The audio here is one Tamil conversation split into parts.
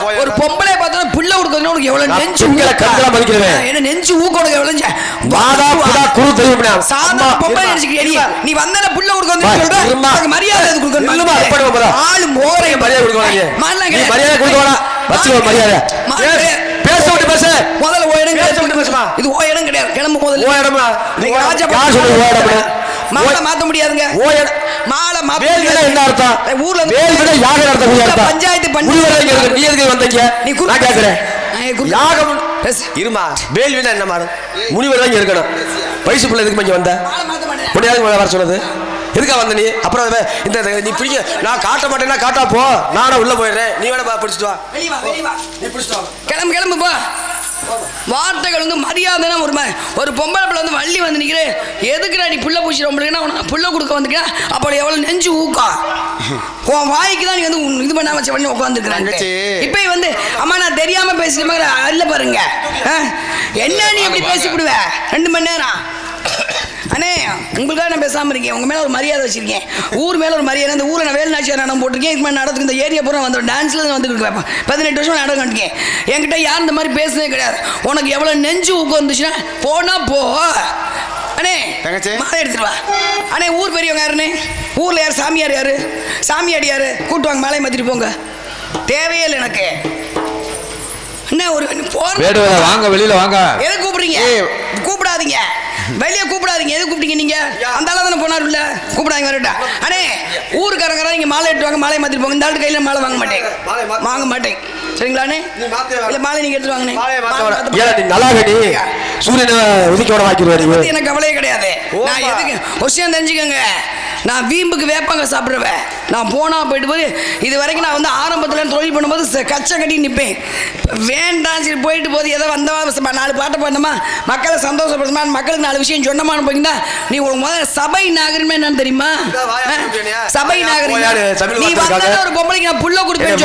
ஒரு பொம்பளை பார்த்தா பிள்ளை கொடுக்கறது உனக்கு எவ்வளவு நெஞ்சு ஊக்கம். கண்களா மதிக்கிறவன். என்ன நெஞ்சு ஊக்க உனக்கு எவ்வளவு? வாடா புடா குரு தெரியுமா சாதாரண பொம்பளை நினைச்சுக்கிறியா நீ? நீ வந்தன புள்ள கொடுக்க வந்து. உனக்கு மரியாதை எதுக்கு கொடுக்கணும்? இல்லம்மா, எப்படி போறா? ஆளு மோரை மரியாதை கொடுக்க வேணாம் நீ. மரியாதை கொடுக்க வேணாம். வச்சுக்கோ மரியாதை. பேச விட்டு பேசு. முதல்ல ஓ இடம் பேச. விட்டு பேசுமா. இது ஓ இடம் கிடையாது கிளம்பு முதல்ல ஓ இடமா? நீங்க ராஜா சொன்னது ஓ ஓ- மாத்த முடியாதுங்க ஓ இடம். மாலை விட என்ன அர்த்தம்? ஊர்ல இருந்து- வேல் விட யாக நடத்தக்கூடிய அர்த்தம். பஞ்சாயத்து இருக்கு. நீ எதுக்கு வந்தீங்க? நீ நான் கேட்கிறேன். யாகம். இருமா வேல்வினா என்ன மாறும் முனிவர் தான் இருக்கணும் வயசு பிள்ளை எதுக்கு இங்க வந்த யாருக்கு வர சொன்னது எதுக்கா வந்த நீ அப்புறம் இந்த நீ பிடிக்க நான் காட்ட மாட்டேன்னா காட்டா போ நானும் உள்ள போயிடுறேன் நீ வேணா பா பிடிச்சிட்டு வா வெளிய வா, வெளிய வா. நீ பிடிச்சிட்டு கிளம்பு கிளம்பு போ வார்த்தைகள் வந்து மரியாதைனா ஒரு ஒரு பொம்பளை பிள்ளை வந்து வள்ளி வந்து நிற்கிறேன் எதுக்குடா நீ புள்ள பூச்சி ரொம்பனா உனக்கு புள்ள கொடுக்க வந்துக்கிறேன் அப்போ எவ்வளோ நெஞ்சு ஊக்கம் உன் வாய்க்கு தான் நீ வந்து இது பண்ணாம வச்சு பண்ணி உட்காந்துருக்கிறாங்க. இப்போ வந்து அம்மா நான் தெரியாம பேசுற மாதிரி அல்ல பாருங்க? என்ன நீ எப்படி பேசிவிடுவ ரெண்டு மணி நேரம். அண்ணே உங்களுக்காக நான் பேசாம இருக்கேன். உங்க மேல ஒரு மரியாதை வச்சிருக்கேன். ஊர் மேல ஒரு மரியாதை இந்த ஊரை நான் நாடகம் போட்டிருக்கேன். இது மாதிரி நாடகத்துக்கு இந்த ஏரியா பூரா வந்து டான்ஸ்ல வந்து வைப்பேன் பதினெட்டு வருஷம் நாடகம் கண்டிருக்கேன் என்கிட்ட யாரும் இந்த மாதிரி பேசுனதே கிடையாது. உனக்கு எவ்வளவு நெஞ்சு ஊக்கம் இருந்துச்சுன்னா போனா போ. அண்ணே. மாலை எடுத்துட்டு வா. அண்ணே ஊர் பெரியவங்க யாருண்ணே? ஊர்ல யார்? சாமியார் யாரு? சாமியாடி யாரு? கூட்டு வாங்க மாலையை மாத்திட்டு போங்க. தேவையே இல்லை எனக்கு. அண்ணே ஒரு போற வேடுவதா வாங்க வெளியில வாங்க. எது கூப்பிடுறீங்க? கூப்பிடாதீங்க. வெளியே கூப்பிடாதீங்க. எது கூப்பிட்டீங்க நீங்க? அந்த ஆளா தானே போனாருல்ல கூப்பிடாதீங்க வரட்டா. அண்ணே ஊருக்காரங்க நீங்க மாலை எடுத்து வாங்க மாலை மாத்திட்டு போங்க. இந்த ஆளு கையில மாலை வாங்க மாட்டேன். வாங்க மாட்டேன். சரிங்களா அண்ணே? நீ மாத்தவே வேணாம். இல்ல மாலை நீங்க எடுத்து வாங்கண்ணே. மாலையை நல்லா நீ சூரியனை உதிக்க விட வாக்கிடுவா நீ. பத்தி எனக்கு கவலையே கிடையாது. நான். எதுக்கு? விஷயம் தெரிஞ்சுக்கோங்க. நான் வீம்புக்கு வேப்பாங்க சாப்பிடுவேன் நான் போனா போயிட்டு போய் இது வரைக்கும் நான் வந்து ஆரம்பத்தில் தொழில் பண்ணும்போது கச்சை கட்டி நிற்பேன் வேண்டாம் சரி போயிட்டு போது ஏதோ வந்தவா நாலு பாட்டை பண்ணோமா மக்களை சந்தோஷப்படுமா மக்களுக்கு நாலு விஷயம் சொன்னமான்னு போயிருந்தா நீ ஒரு முதல்ல சபை நாகரிகமே என்னன்னு தெரியுமா? சபை நாகரிகம் நீ வந்தா. ஒரு பொம்பளைக்கு நான் புள்ள கொடுப்பேன்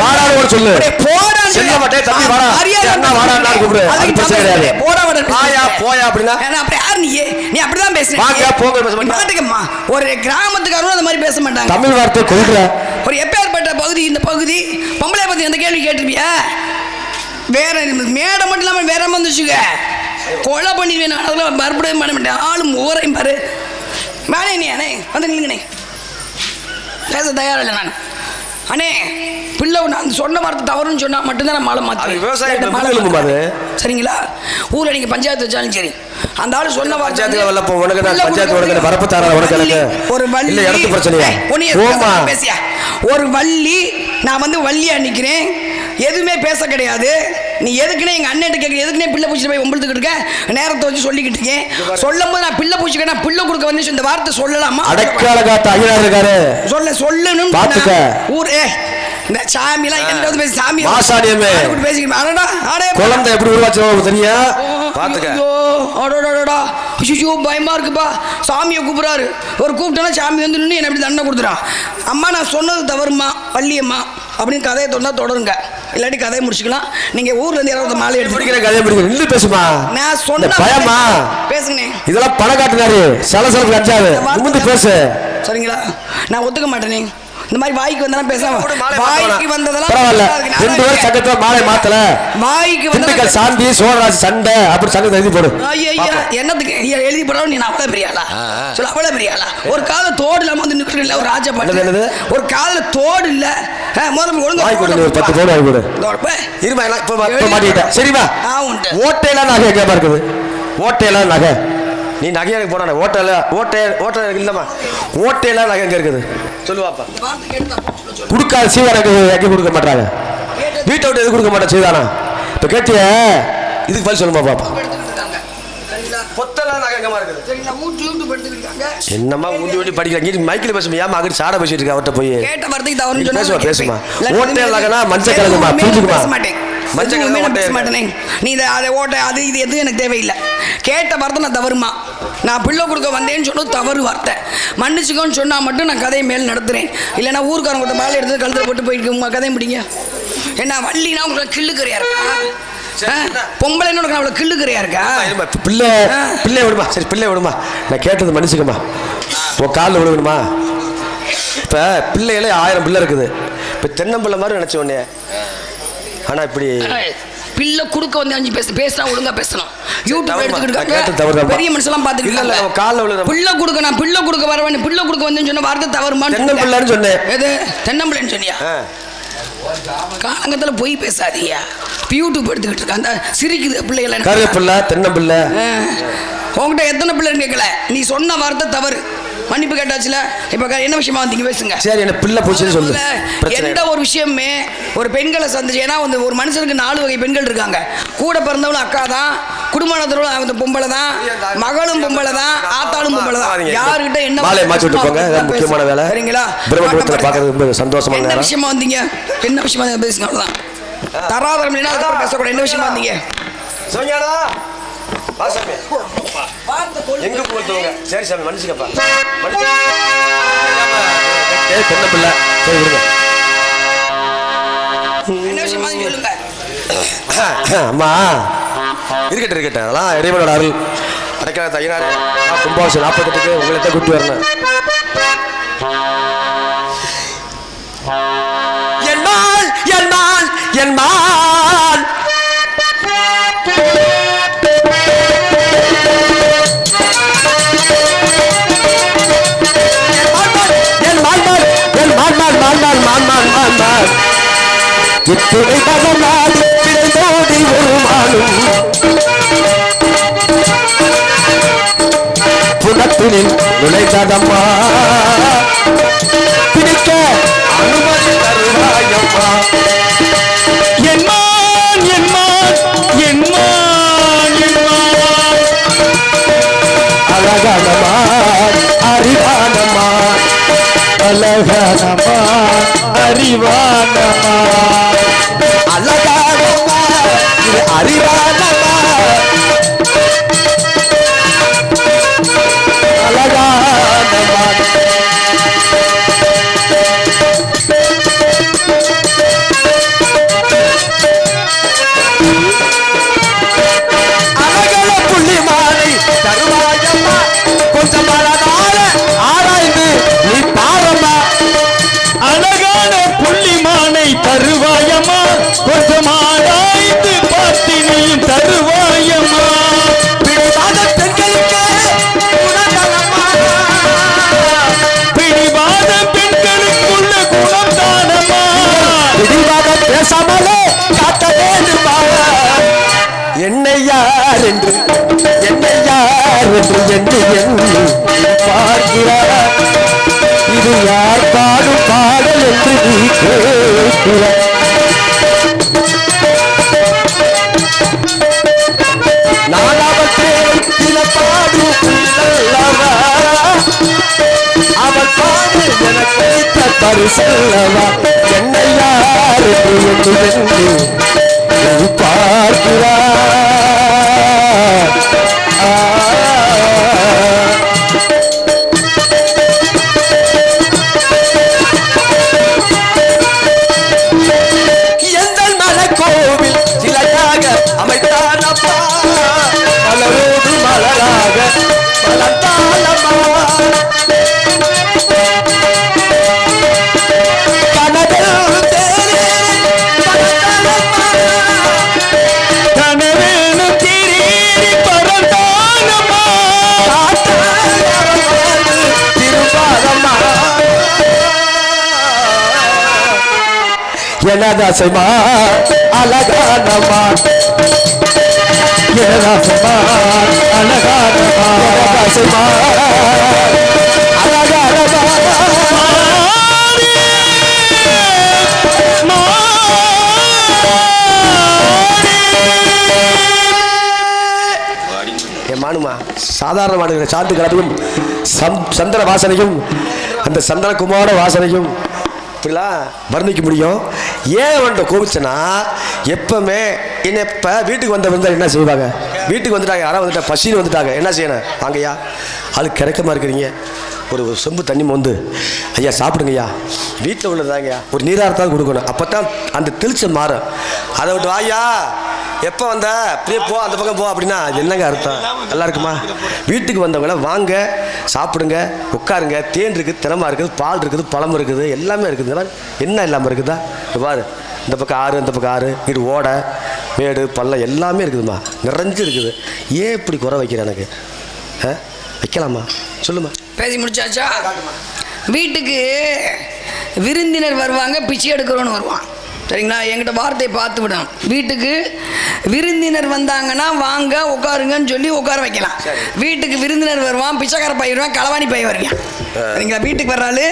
சொல்லு. போடான்னு செல்ல மாட்டேன், தம்பி வாடா. அண்ணா நான் கூப்பிடு. அதுக்கு. போடா வாடா வாயா, போயா அப்படின்னா? ஏன்னா, அப்படி யார் நீ நீ அப்படிதான் பேசுற வாங்க, போங்க, பேச மாட்டேன். மாட்டுக்கம்மா ஒரு கிராமத்துக்காரரும் அந்த மாதிரி பேச மாட்டாங்க தமிழ் வார்த்தை கொள்ற ஒரு எப்பேற்பட்ட பகுதி இந்த பகுதி? பொம்பளை பற்றி அந்த கேள்வி கேட்டிருப்பியா? வேற மேடை மட்டும் இல்லாமல் வேற வந்துச்சுங்க கொலை பண்ணிடுவேன் நான் அதெல்லாம் மறுபடியும் பண்ண மாட்டேன். ஆளும் ஓரையும் பாரு. மேலே நீ அண்ணே வந்து நில்லுங்கண்ணே. பேச தயாரில்லை நான். அண்ணே பிள்ளை அந்த சொன்ன வார்த்தை தவறுன்னு சொன்னா மட்டும்தான் நான் மாலை மாற்றுவேன் விவசாயம் மாலை. சரிங்களா? ஊர்ல நீங்க பஞ்சாயத்து வச்சாலும் சரி. அந்த ஆளு சொன்ன வார்த்தை பஞ்சாயத்துக்கு வரல, இப்போ உனக்கு நான் பஞ்சாயத்து உனக்கு வரப்பு தரேன், உனக்கு எனக்கு. ஒரு வள்ளி இடத்து பிரச்சனையா? பேசியா? ஒரு வள்ளி நான் வந்து வள்ளியா நிக்கிறேன். எதுவுமே பேச கிடையாது. நீ எதுக்குனே எங்க அண்ணன் கேட்க எதுக்குனே பிள்ளை பூச்சி போய் உம்பளுத்துக்கிட்டு இருக்க? நேரத்தை வச்சு சொல்லிக்கிட்டு இருக்கேன். சொல்லும் போது நான் பிள்ளை பூச்சிக்க நான் பிள்ளை கொடுக்க வந்து இந்த வார்த்தை சொல்லலாமா? அடைக்கால காத்த ஐயனார் இருக்காரு. சொல்ல சொல்லணும். ஊர் ஏ இந்த சாமிலாம் வந்து பேசி சாமி மாசாணியம்மே. பேசிக்கிட்டு அடடா அடே குழந்தை எப்படி உருவாச்சு தெரியா? பாத்துக்க. அடடடடா. ஐயோ, பயமா இருக்குப்பா. சாமியை கூப்பிடுறாரு. ஒரு கூப்பிட்டோன்னா சாமி வந்து நின்று என்ன இப்படி தண்டனை கொடுத்துறான் அம்மா நான் சொன்னது தவறுமா பள்ளியம்மா அப்படின்னு கதையை தொடர்ந்தா தொடருங்க. இல்லாட்டி கதையை முடிச்சுக்கலாம். நீங்க ஊர்ல இருந்து யாராவது மாலை எடுத்து பிடிக்கிற கதையை பிடிக்கிற நின்று பேசுமா. நான் சொன்ன பயமா? பேசுங்கண்ணே. இதெல்லாம் பணம் காட்டுனாரு. இந்த வார்த்தை நிமிந்து பேசு. சரிங்களா? நான் ஒத்துக்க மாட்டேனே. இந்த மாதிரி வாய்க்கு வந்தெல்லாம் பேசாம கூட வாய்க்கு. வந்ததெல்லாம் பரவாயில்ல. ரெண்டு பேரும் சங்கத்துல மாலை மாத்தல. வாய்க்கு திண்டுக்கல் சாந்தி சோழராஜ் சண்டை அப்படி சங்கத்தை எழுதி போடு. ஐயா என்னத்துக்கு ஐயா, எழுதி போடாம நீ நான் அவ்வளவு பெரிய ஆளா? சொல்ல அவ்வளவு பெரிய ஆளா? ஒரு கால தோடு இல்லாம வந்து நிக்கிற இல்ல ஒரு ராஜா பாட்டு? ஒரு கால தோடு இல்ல. முதல்ல ஒழுங்கா வாங்கி கொடுங்க ஒரு. பத்து போடு. வாங்கி கொடு. இருமா எல்லாம் இப்ப மாட்டிக்கிட்டேன். சரிமா. ஓட்டையெல்லாம் நகை எங்கேயா இருக்குது? ஓட்டையெல்லாம் நகை. நீ நகையாக போனா ஓட்டையில ஓட்டை ஓட்டை இல்லம்மா. ஓட்டையெல்லாம் நகை எங்க இருக்குது? சொல்லுவாப்பா. கொடுக்காத சீதானுக்கு எங்கே கொடுக்க மாட்டாங்க வீட்டை விட்டு எது கொடுக்க மாட்டேன் சீதானா? இப்போ கேட்டிய இதுக்கு பதில் சொல்லுமா பாப்பா. இருக்குது? சரிங்களா? ஊட்டி படிக்கிறாங்க மைக்கில் பேசுமா? ஏமா அங்கிட்டு சாட பேசிட்டு இருக்க அவர்கிட்ட போய்? கேட்ட நீ சொன்னா பேசுமா, பேசுமா. கேட்பேன். இல்லாட்டி ஓட்டை எதுவுமே இல்லைனா மஞ்சள் நான் புரிஞ்சுக்குமா? மஞ்சள் எதுவுமே கிழங்கு நான் பேச ஓட்டை மாட்டேனே. நீ அதை ஓட்ட அது இது எதுவும் எனக்கு தேவையில்லை. கேட்ட வார்த்தை நான் தவறுமா. நான் பிள்ளை கொடுக்க வந்தேன்னு சொன்னது தவறு வார்த்தை. மன்னிச்சுக்கோன்னு சொன்னா மட்டும் நான் கதையை மேல் நடத்துறேன். இல்லைன்னா ஊருக்காரங்க மேலே எடுத்து கழுத்தில் போட்டு போயிட்டு உங்க கதையை முடிங்க. என்ன வள்ளினா உங்களுக்கு கிள்ளுக்கறியா இருக்கா? ஆ? பொம்பளைன்னு உனக்கு அவ்வளோ கிள்ளுக்கறியா இருக்கா? பிள்ளை. பிள்ளை விடுமா சரி பிள்ளை விடுமா. நான் கேட்டது மன்னிச்சுக்கம்மா உன் காலில் விழுகணுமா இப்போ பிள்ளைகளே ஆயிரம் பிள்ளை இருக்குது. இப்போ தென்னம்பிள்ளை மாதிரி நினச்ச உடனே ஆனால் இப்படி பிள்ளை குடுக்க வந்து அஞ்சு பேச பேசினா ஒழுங்கா பேசணும். யூடியூப். எடுத்துக்கிட்டு இருக்காங்க. பெரிய மனுஷெல்லாம் பாத்துக்கிட்டு இல்ல, இருக்காங்க. விழுற- பிள்ளை குடுக்க நான் பிள்ளை குடுக்க வரவேன் பிள்ளை குடுக்க வந்து சொன்ன வார்த்தை தவறுமான்னு தென்னை பிள்ளைன்னு சொன்னேன். எது? தென்னம்பிள்ளைன்னு சொன்னியா? காலங்கத்துல போய் பேசாதீயா யூடியூப் எடுத்துக்கிட்டு இருக்க அந்த சிரிக்குது பிள்ளைகளை. தென்னம்பிள்ளை. ஆ. உன்கிட்ட எத்தனை பிள்ளைன்னு கேட்கல நீ சொன்ன வார்த்தை தவறு. மன்னிப்பு கேட்டாச்சுல? இப்ப என்ன விஷயமா வந்தீங்க? பேசுங்க. சரி என்ன பிள்ளை பூச்சின்னு சொல்லு. எந்த ஒரு விஷயமே ஒரு பெண்களை சந்திச்சு ஏன்னா வந்து ஒரு மனுஷனுக்கு நாலு வகை பெண்கள் இருக்காங்க. கூட பிறந்தவளும் அக்கா தான். குடும்பத்தோட அந்த பொம்பளை தான் மகளும் பொம்பளை தான் ஆத்தாளும் பொம்பளை தான் யாருக்கிட்ட என்ன மாலையை மாற்றி விட்டு போங்க முக்கியமான வேலை. சரிங்களா? பிரம்மபுரத்தில் பார்க்கறது ரொம்ப சந்தோஷமான என்ன விஷயமா வந்தீங்க? என்ன விஷயமா? பேசுங்க அவ்வளவுதான் தராதரம் அதுக்கப்புறம் பேசக்கூடாது. என்ன விஷயமா வந்தீங்க? சோனியாடா. எங்க சரி சாமி மன்னிச்சுக்கப்பா. மன்னிச்சு ஏய் தென்னை பிள்ளை. சரி விடுங்க. என்ன விஷயமா வந்தீங்க சொல்லுங்க. அம்மா. இருக்கட்டும் இருக்கட்டும். அதெல்லாம் இறைவனோட அருள். அடைக்கல தயினார் கும்பாவசம் நாற்பத்தெட்டுக்கு உங்களை தான் கூட்டி வரணும். என்மால் என்மால் என்மால் இத்துணை பதனால் பிழைந்தோடி வருமானும் புனத்தினில் நுழைந்ததம்மா பிடிக்க அனுமதி தருவாயம்மா. என்மான் என்மான் என்மான் என்மான் அழகானமா அறிவானமா அழகானமா அறிவானமா அழகானமா இது பரிசல்லவா என்னை யார் என்று பார்க்கிறார். ராஜாசமா அழகானமா ஏராசமா அழகானமா ஏராசமா மானுமா சாதாரண மாடுகிற சாந்து கலப்பையும் சந்திர வாசனையும் அந்த சந்திரகுமார வாசனையும் இப்படிலாம் வர்ணிக்க முடியும். ஏன் அவன்கிட்ட கோபிச்சனா எப்பவுமே என்ன இப்போ வீட்டுக்கு வந்த வந்தால் என்ன செய்வாங்க? வீட்டுக்கு வந்துட்டாங்க யாராவது வந்துட்டா பசின்னு வந்துட்டாங்க. என்ன செய்யணும்? வாங்கய்யா ஆளு கிடைக்கமா இருக்கிறீங்க. ஒரு ஒரு சொம்பு தண்ணி மோந்து ஐயா சாப்பிடுங்கய்யா. வீட்டில் உள்ளதாங்கய்யா. ஒரு நீராகத்தான் கொடுக்கணும். அப்போ தான் அந்த தெளிச்சம் மாறும். அதை விட்டு வாயா எப்போ வந்த? அப்படியே போ அந்த பக்கம் போ அப்படின்னா அது என்னங்க அர்த்தம்? நல்லா இருக்குமா? வீட்டுக்கு வந்தவங்கள வாங்க சாப்பிடுங்க உட்காருங்க. தேன் இருக்குது திறமா இருக்குது பால் இருக்குது பழம் இருக்குது எல்லாமே இருக்குது. என்ன இல்லாமல் இருக்குதா? பாரு. இந்த பக்கம் ஆறு இந்த பக்கம் ஆறு. இது ஓடை மேடு பள்ளம் எல்லாமே இருக்குதும்மா. நிறைஞ்சு இருக்குது. ஏன் இப்படி குறை வைக்கிற எனக்கு? ஆ? வைக்கலாமா? சொல்லுமா. பேசி முடிச்சாச்சா? வீட்டுக்கு விருந்தினர் வருவாங்க பிச்சை எடுக்கிறோன்னு வருவான். சரிங்களா? என்கிட்ட வார்த்தையை பார்த்து விடணும் வீட்டுக்கு விருந்தினர் வந்தாங்கன்னா வாங்க உட்காருங்கன்னு சொல்லி உட்கார வைக்கலாம். வீட்டுக்கு விருந்தினர் வருவான் பிச்சைக்கார பை வருவான் களவாணி பை வருவான். சரிங்களா? வீட்டுக்கு வர்றாளு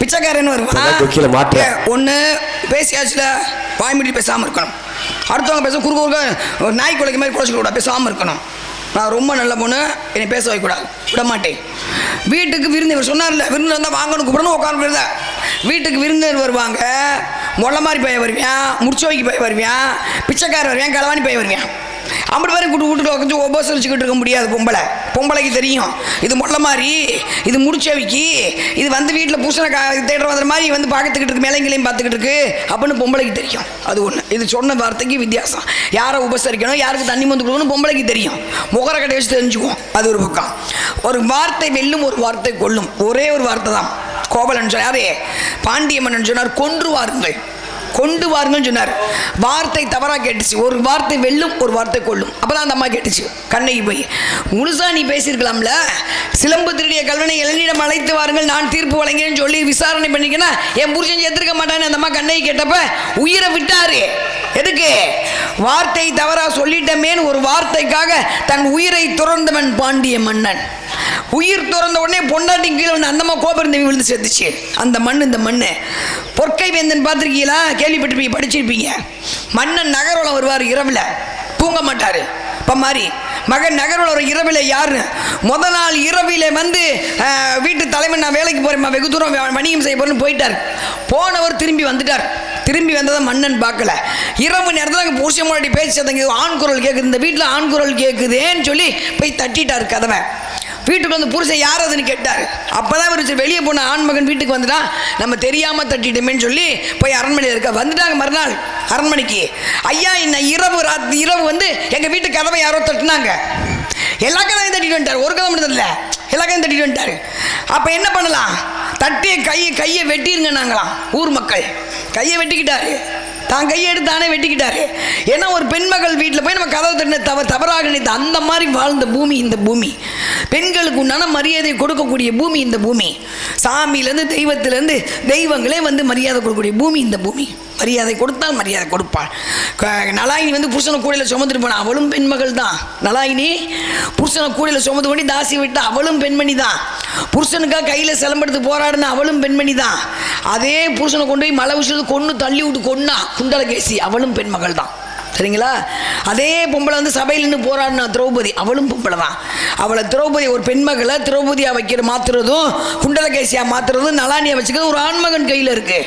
பிச்சைக்காரன்னு வருவான். ஒன்று பேசியாச்சுல வாய்மொழி பேசாமல் இருக்கணும். அடுத்தவங்க பேச குறுக்க குறுக்க ஒரு நாய் குலைக்க மாதிரி குலைச்சிக்க கூடாது பேசாமல் இருக்கணும். நான் ரொம்ப நல்ல பொண்ணு என்னை பேச வைக்கக்கூடாது. விட மாட்டேன். வீட்டுக்கு விருந்தினர் சொன்னார்ல விருந்தினர் வந்தால் வாங்கணும் கூப்பிடணும் உட்காந்து வீட்டுக்கு விருந்தினர் வருவாங்க மொள்ள மாதிரி பையன் வருவியான் முடிச்சு வைக்க பையன் வருவியான் பிச்சைக்காரர் வருவியான் களவாணி பையன் வருவியான் அப்படி வரையும் கூட்டு வீட்டுல உட்காந்து உபசரிச்சுக்கிட்டு இருக்க முடியாது பொம்பளை. பொம்பளைக்கு தெரியும். இது மொள்ள மாதிரி இது முடிச்சவிக்கு இது வந்து வீட்டில் பூசணை கா தேடுற வந்த மாதிரி வந்து பார்த்துக்கிட்டு இருக்கு மேலைங்களையும் பார்த்துக்கிட்டு இருக்கு அப்படின்னு பொம்பளைக்கு தெரியும். அது ஒன்று இது சொன்ன வார்த்தைக்கு வித்தியாசம். யாரை உபசரிக்கணும் யாருக்கு தண்ணி வந்து கொடுக்கணும் பொம்பளைக்கு தெரியும். முகர கட்டை வச்சு தெரிஞ்சுக்குவோம். அது ஒரு பக்கம். ஒரு வார்த்தை வெல்லும் ஒரு வார்த்தை கொல்லும். ஒரே ஒரு வார்த்தை தான் கோவலன் சொன்னார். யாரே? பாண்டிய மன்னன் சொன்னார். கொன்று வாருங்கள். கொண்டு வாருங்கன்னு சொன்னார். வார்த்தை தவறாக கேட்டுச்சு. ஒரு வார்த்தை வெல்லும் ஒரு வார்த்தை கொல்லும். அப்போதான் அந்த அம்மா கேட்டுச்சு. கண்ணகி போய் முழுசா நீ பேசியிருக்கலாம்ல? சிலம்பு திருடிய கல்வனை இளநீடம் அழைத்து வாருங்கள். நான் தீர்ப்பு வழங்கினேன்னு சொல்லி விசாரணை பண்ணிக்கனா என் புருஷன் எதிர்க்க மாட்டான்னு அந்த அம்மா கண்ணகி கேட்டப்ப உயிரை விட்டாரு. எதுக்கு? வார்த்தை தவறா சொல்லிட்டமேன்னு ஒரு வார்த்தைக்காக தன் உயிரை துறந்தவன் பாண்டிய மன்னன். உயிர் துறந்த உடனே பொண்டாட்டி கீழே வந்து அந்தம்மா கோபருந்தவி விழுந்து செத்துச்சு அந்த மண் இந்த மண் பொற்கை வேந்தன் பார்த்துருக்கீங்களா? கேள்விப்பட்டிருப்பீங்க படிச்சிருப்பீங்க. மன்னன் நகரோலம் வருவார் இரவில். தூங்க மாட்டார். இப்போ மாதிரி மகன் நகரோட ஒரு இரவில் யாரு முத நாள் இரவில் வந்து வீட்டு தலைவன் நான் வேலைக்கு போகிறேன் வெகு தூரம் வணிகம் செய்ய போகிறேன்னு போயிட்டார். போனவர் திரும்பி வந்துட்டார். திரும்பி வந்ததை மன்னன் பார்க்கல. இரவு நேரத்தில் அங்கே புருஷன் முன்னாடி பேசி ஆண் குரல் கேட்குது இந்த வீட்டில் ஆண் குரல் கேட்குதேன்னு சொல்லி போய் தட்டிட்டார் கதவை. வீட்டுக்கு வந்து புருஷன் யார் அதுன்னு கேட்டார். அப்போ தான் இவர் வெளியே போன ஆண்மகன் வீட்டுக்கு வந்துட்டான் நம்ம தெரியாமல் தட்டிட்டோமேன்னு சொல்லி போய் அரண்மனையில் இருக்க வந்துட்டாங்க மறுநாள் அரண்மனைக்கு. ஐயா இன்ன இரவு ராத் இரவு வந்து எங்கள் வீட்டு கதவை யாரோ தட்டினாங்க. எல்லா கதவையும் தட்டிட்டு வந்துட்டார் ஒரு கதை மட்டும் இல்லை எல்லா கதையும் தட்டிட்டு வந்துட்டார். அப்போ என்ன பண்ணலாம்? தட்டிய கையை கையை வெட்டிருங்க நாங்களாம் ஊர் மக்கள். கையை வெட்டிக்கிட்டாரு. தான் கையெடுத்து தானே வெட்டிக்கிட்டாரு. ஏன்னா ஒரு பெண்மகள் வீட்டில் போய் நம்ம கதவை தட்டின தவ தவறாக நினைத்து அந்த மாதிரி வாழ்ந்த பூமி இந்த பூமி. பெண்களுக்கு உண்டான மரியாதை கொடுக்கக்கூடிய பூமி இந்த பூமி. சாமியிலேருந்து தெய்வத்திலேருந்து தெய்வங்களே வந்து மரியாதை கொடுக்கக்கூடிய பூமி இந்த பூமி. மரியாதை கொடுத்தால் மரியாதை கொடுப்பாள். நலாயினி வந்து புருஷனை கூடையில் சுமந்துட்டு போனா அவளும் பெண்மகள் தான். நலாயினி புருஷனை கூடையில் சுமந்து கொண்டு தாசி விட்டு அவளும் பெண்மணி தான். புருஷனுக்காக கையில் சிலம்பெடுத்து போராடின அவளும் பெண்மணி தான். அதே புருஷனை கொண்டு போய் மலை விஷயத்து கொண்டு தள்ளி விட்டு கொன்னா குண்டலகேசி அவளும் பெண்மகள் தான். சரிங்களா? அதே பொம்பளை வந்து சபையில் நின்று போராடினா திரௌபதி அவளும் பொம்பளை தான். அவளை திரௌபதி ஒரு பெண்மகளை திரௌபதியாக வைக்கிற மாத்துறதும் குண்டலகேசியாக மாத்துறதும் நலானியாக வச்சுக்கிறது ஒரு ஆண்மகன் கையில் இருக்கு.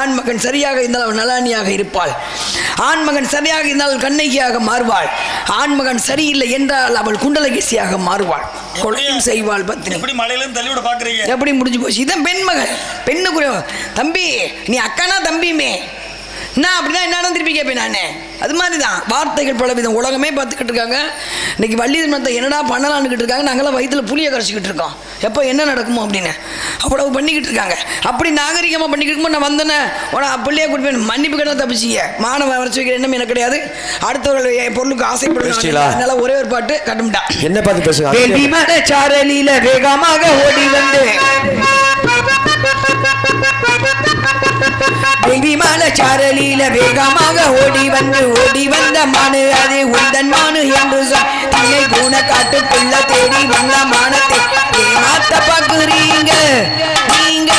ஆண்மகன் சரியாக இருந்தால் அவள் நலானியாக இருப்பாள். ஆண்மகன் சரியாக இருந்தால் கண்ணகியாக மாறுவாள். ஆண்மகன் சரியில்லை என்றால் அவள் குண்டலகேசியாக மாறுவாள். கொலையும் செய்வாள் பத்தினி. எப்படி மலையில இருந்து தள்ளி விட பாக்குறீங்க எப்படி முடிஞ்சு போச்சு? இதான் பெண்மகள். பெண்ணுக்குரிய தம்பி நீ அக்கானா தம்பியுமே? நான் அப்படிதான் என்ன திருப்பி கேட்பேன் நான்? அது மாதிரி தான் வார்த்தைகள் பல விதம் உலகமே பார்த்துக்கிட்டு இருக்காங்க. இன்னைக்கு வள்ளி திருமணத்தை என்னடா பண்ணலான்னுக்கிட்டு இருக்காங்க. நாங்களாம் வயிற்றுல புளிய கரைச்சிக்கிட்டு இருக்கோம். எப்போ என்ன நடக்குமோ அப்படின்னு. அவ்வளவு பண்ணிக்கிட்டு இருக்காங்க. அப்படி நாகரிகமாக பண்ணிக்கிட்டு இருக்கும்போது நான் வந்தேனே. உன பிள்ளைய கூட்டி போய் மன்னிப்பு கடை தப்பிச்சிங்க. மாணவ வரைச்சி வைக்கிற எண்ணம் எனக்கு கிடையாது. அடுத்தவர்கள் என் பொருளுக்கு ஆசைப்படுவேன்? அதனால ஒரே ஒரு பாட்டு கட்டும்டா என்ன பார்த்து பேசுங்க? சாரலில வேகமாக ஓடி வந்து. விமான சாரலியில சாரலில வேகமாக ஓடி வந்து ஓடி வந்த மானு அது உந்தன் மானு என்று சொன்னை பூன காட்டுக்குள்ள தேடி வந்த மானத்தை ஏமாத்த பாக்குறீங்க நீங்க.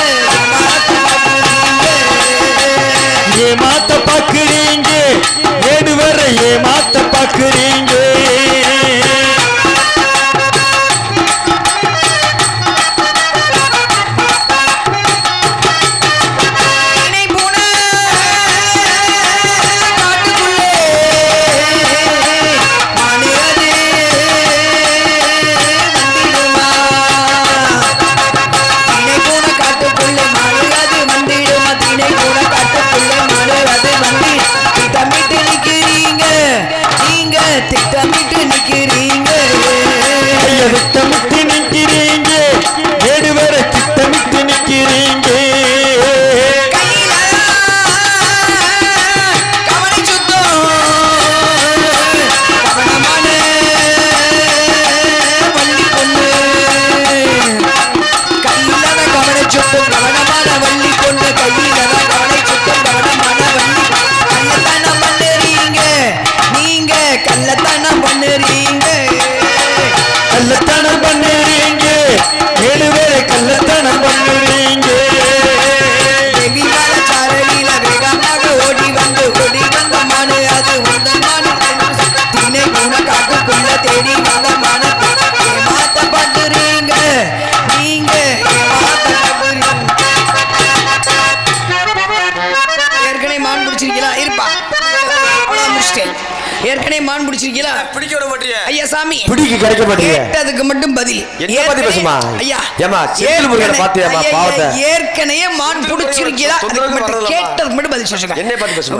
பிடிச்சிருக்கீங்களா? பிடிக்க விட மாட்டியே ஐயா சாமி. பிடிக்க கிடைக்க மாட்டீங்க. கேட்டதுக்கு மட்டும் பதில். என்ன பத்தி பேசுமா? ஐயா ஏம்மா, செந்தில் முருகனை ஐயா, பாவத்தை? ஏற்கனவே மான் பிடிச்சிருக்கீங்களா? அதுக்கு மட்டும். கேட்டதுக்கு மட்டும் பதில் சொல்லுங்க. என்னை பார்த்து பேசுமா?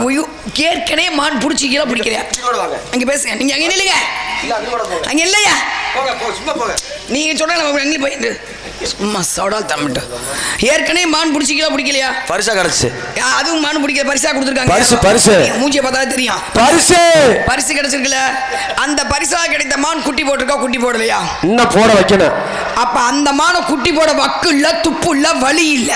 ஏற்கனவே மான் பிடிச்சிருக்கீங்களா பிடிக்கலையா? அங்க பேசுங்க. நீங்க அங்க நில்லுங்க. இல்ல அங்க கூட போங்க. அங்க இல்லையா? போங்க போ சும்மா நம்ம எங்கே போயிட்டு சும்மா சோடால் தம்பிட்டு. ஏற்கனவே மான் பிடிச்சிக்கலா பிடிக்கலையா? பரிசா கிடைச்சு. அதுவும் மான் பிடிக்க பரிசா கொடுத்துருக்காங்க. பரிசு, பரிசு. மூஞ்சியை பார்த்தாலே தெரியும். பரிசு! பரிசு கிடைச்சிருக்குல்ல. அந்த பரிசா கிடைத்த மான் குட்டி போட்டிருக்கா குட்டி போடலையா? இன்னும் போட வைக்கணும். அப்ப அந்த மான குட்டி போட வக்கு இல்ல துப்பு இல்ல வலி இல்ல.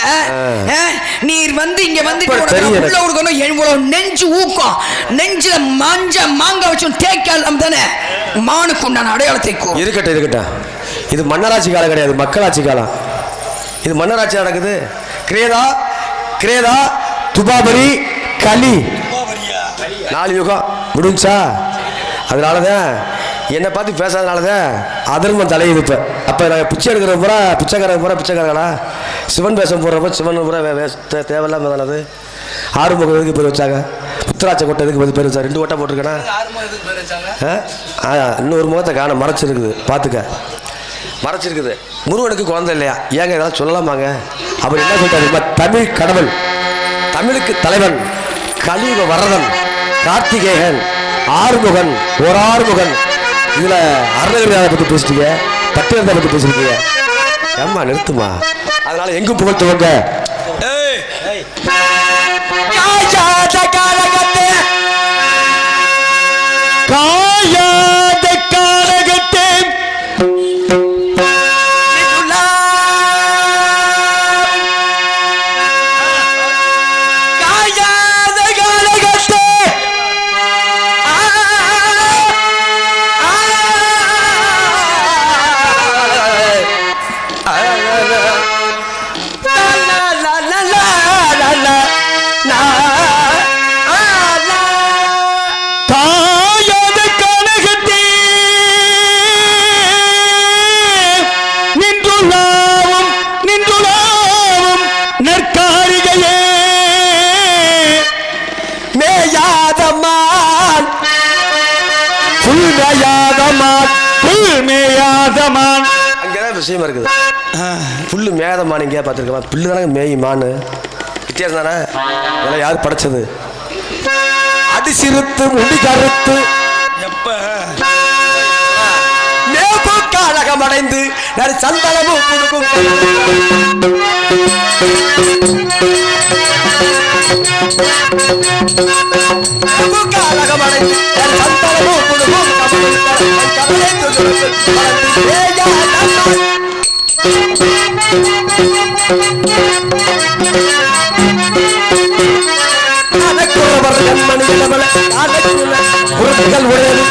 நீர் வந்து இங்க வந்து. உள்ள கொடுக்கணும். இவ்வளவு நெஞ்சு ஊக்கம். நெஞ்சுல மஞ்ச மாங்காய் வச்சும் தேய்க்கால் தானே மானுக்கு உண்டான அடையாளத்தை இருக்கட்டும் இருக்கட்டும். இது மன்னராட்சி காலம் கிடையாது மக்களாட்சி காலம். இது மன்னராட்சி நடக்குது. கிரேதா கிரேதா துபாபரி களி நாலு யுகம் முடிஞ்சா அதனால தான் என்னை பார்த்து பேசாதனால தான் அதர்மம் தலையுது இப்போ அப்போ நாங்கள் பிச்சை எடுக்கிற பூரா பிச்சைக்காரங்க பூரா பிச்சைக்காரங்களா சிவன் வேஷம் போடுறப்ப சிவன் பூரா வே வேஷ தே- தேவையில்லாம தானது ஆறுமுகம் எதுக்கு பேர் வச்சாங்க? புத்தராட்ச கொட்டை எதுக்கு பேர் வச்சாங்க ரெண்டு ஓட்டை போட்டிருக்கேனா? ஆ? இன்னொரு முகத்தை காண மறைச்சிருக்குது. பார்த்துக்க. மறைச்சிருக்குது. முருகனுக்கு குழந்தை இல்லையா? ஏங்க இதெல்லாம் சொல்லலாமாங்க? அவர் என்ன சொல்றாரு? தமிழ் கடவுள். தமிழுக்கு தலைவன். கலியுக வரதன். கார்த்திகேயன். ஆறுமுகன். ஒரு ஆறுமுகன். இதுல அருணகிரிநாதை பத்தி பேசிட்டீங்க. பட்டினத்தை பத்தி பேசிருக்கீங்க. ஏம்மா நிறுத்துமா அதனால எங்கும் புகழ்த்துவங்க காயாத விஷயமா இருக்குது. புல்லு மேதமான் எங்கேயா பார்த்துருக்கமா புல்லு தானே மேய் மானு வித்தியாசம் தானே? இதெல்லாம் யார் படைச்சது? அடி சிறுத்து முடி கருத்து எப்ப? மேப்பு காலகம் அடைந்து சந்தனமும் புதுக்கும். அழகமடைந்து சந்தனமும் புதுக்கும். கணக்குறவர் கண்மணி இளமல காணக்குள்ள உறுதிகள் உடையது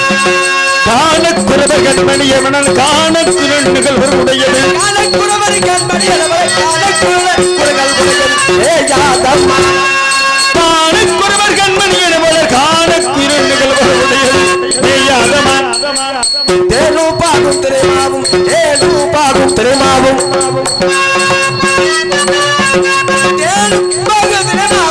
காணக்குறவர் கண்மணி எவனன் காணக்குரண்டுகள் உடையது காணக்குறவர் கண்மணி இளமல உடையது காணக்குரண்டுகள் உடையது மேயாதமான் தேனு பாகும் திரைமாவும் தேனு பாகும் திரைமாவும் தேனு பாகும் திரைமாவும்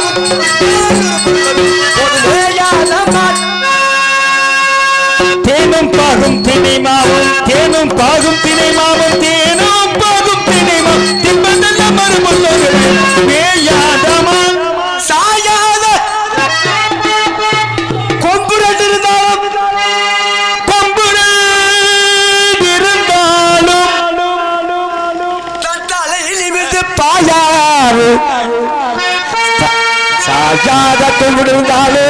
தேனும் பாகும் திணைமாவும் தேனும் பாகும் சாயாத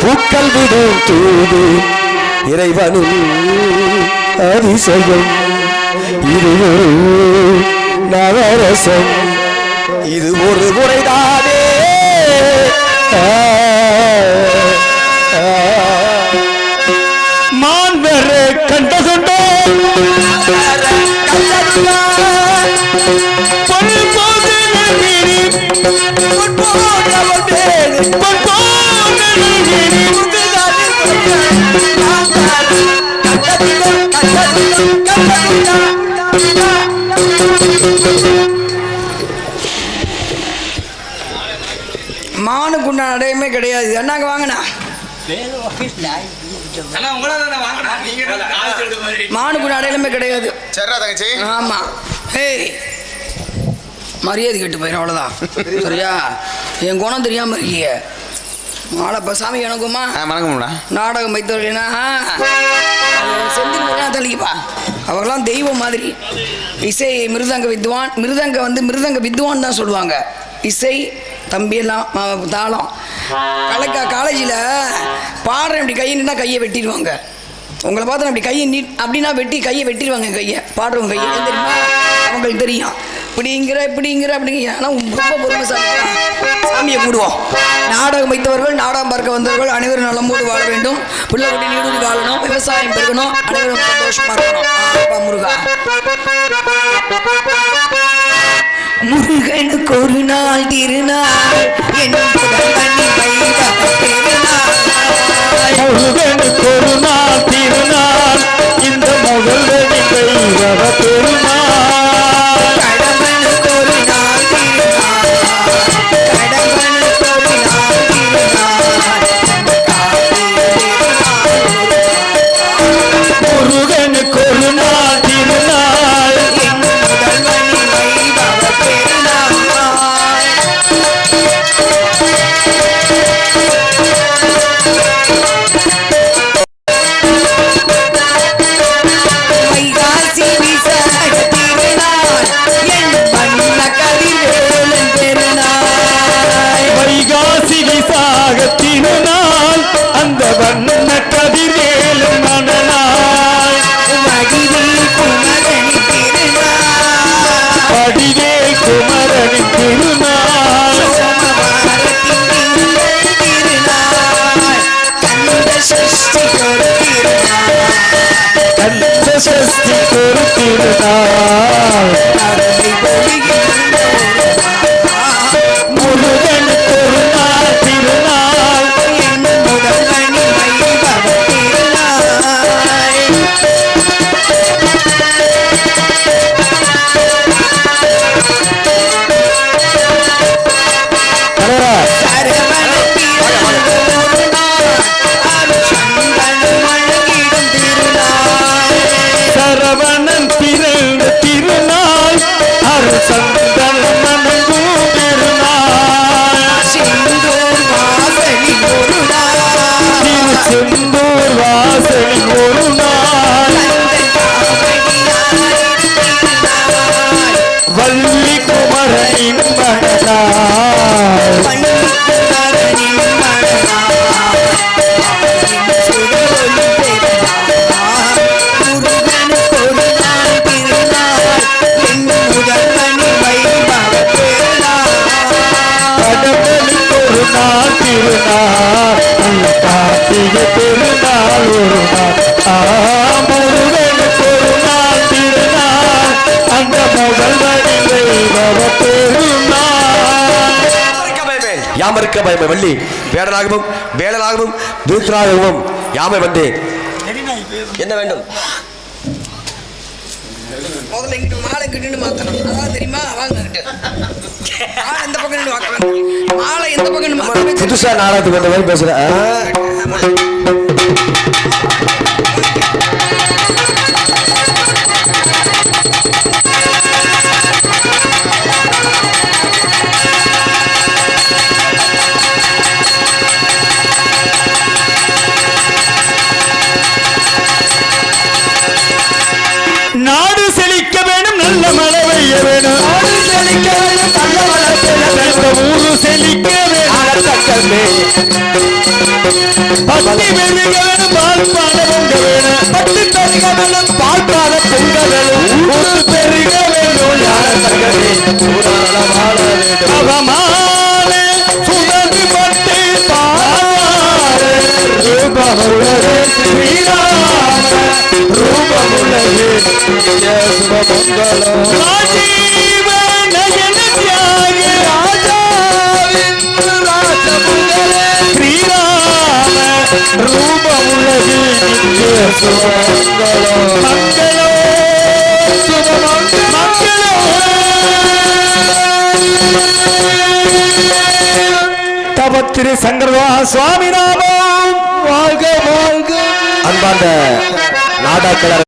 பூக்கள் விடும் தூது இறைவனும் அதிசயம். இது ஒரு நவரசம். இது ஒரு முறைதானே. மானுக்கு உண்டான அடையமே கிடையாது. அண்ணாங்க வாங்கண்ணா. மானுக்கு அடையாளமே கிடையாது. சரிடா தங்கச்சி. ஆமா. ஏய் மரியாதை கெட்டு போயிடும் அவ்வளோதான் சரியா? என் குணம் தெரியாம இருக்கீங்க மாலை இப்போ சாமி எனக்குமா ஆ வணக்கம்டா நாடகம் வைத்தவர்களா செந்தில் தள்ளிப்பா அவங்களாம் தெய்வம் மாதிரி. இசை மிருதங்க வித்வான் மிருதங்க வந்து மிருதங்க வித்வான் தான் சொல்லுவாங்க. இசை தம்பியெல்லாம் தாளம். கலக்கா காலேஜில் பாடுறேன் இப்படி கையை நின்னா கையை வெட்டிடுவாங்க. உங்களை பார்த்து இப்படி கையை நீ அப்படின்னா வெட்டி கையை வெட்டிடுவாங்க கையை. பாடுறவங்க கையை. தெரியுமா? அவங்களுக்கு தெரியும். இப்படிங்கிற இப்படிங்கிற அப்படிங்கிற. ஆனால் ரொம்ப பொறுமைசாலி சாமியை கூடுவோம். நாடகம் வைத்தவர்கள் நாடகம் பார்க்க வந்தவர்கள் அனைவரும் நலமோடு வாழ வேண்டும். பிள்ளை குட்டி நீடூடி வாழணும். விவசாயம் பெருகணும். அனைவரும் சந்தோஷமா இருக்கணும். முருகா. முருகனுக்கு ஒரு நாள் திருநாள். முருகனுக்கு ஒரு நாள் திருநாள். இந்த முதல் வைரவ கந்த சஷ்டி யாமருக்க பயமை வள்ளி வேடனாகவும் வேடனாகவும் தூத்ராகவும் யாமை வந்தேன் என்ன வேண்டும்? முதல்ல இங்கிட்டு மாலை கிட்டு மாத்தணும். அதான் தெரியுமா? வாங்க இங்கிட்டு. மாலை எந்த பக்கம் நின்னு பார்க்க மாலை எந்த பக்கம் நின்னு மாத்தணும் புதுசா நாடகத்துக்கு வந்த மாதிரி பேசுற பட்டி பெருகவனும் பால் பால பொங்க பட்டி பெருகவனும் பால் பால பொங்க வேணும் பெருக வேணும் யார தங்கமே சூடான வாழ வேண்டும் அவமான சுதந்தி பட்டி பாரு ரூபமுள்ளது ஸ்ரீராம ரூபமுள்ளது. சுபமங்கலம் ராஜீவ ரூபமுள்ளது மங்களம் சுபமங்கலம் தபத்திரு சங்கரவா சுவாமி நாமம் வாழ்க வாழ்க. அன்பார்ந்த நாடாக்களர்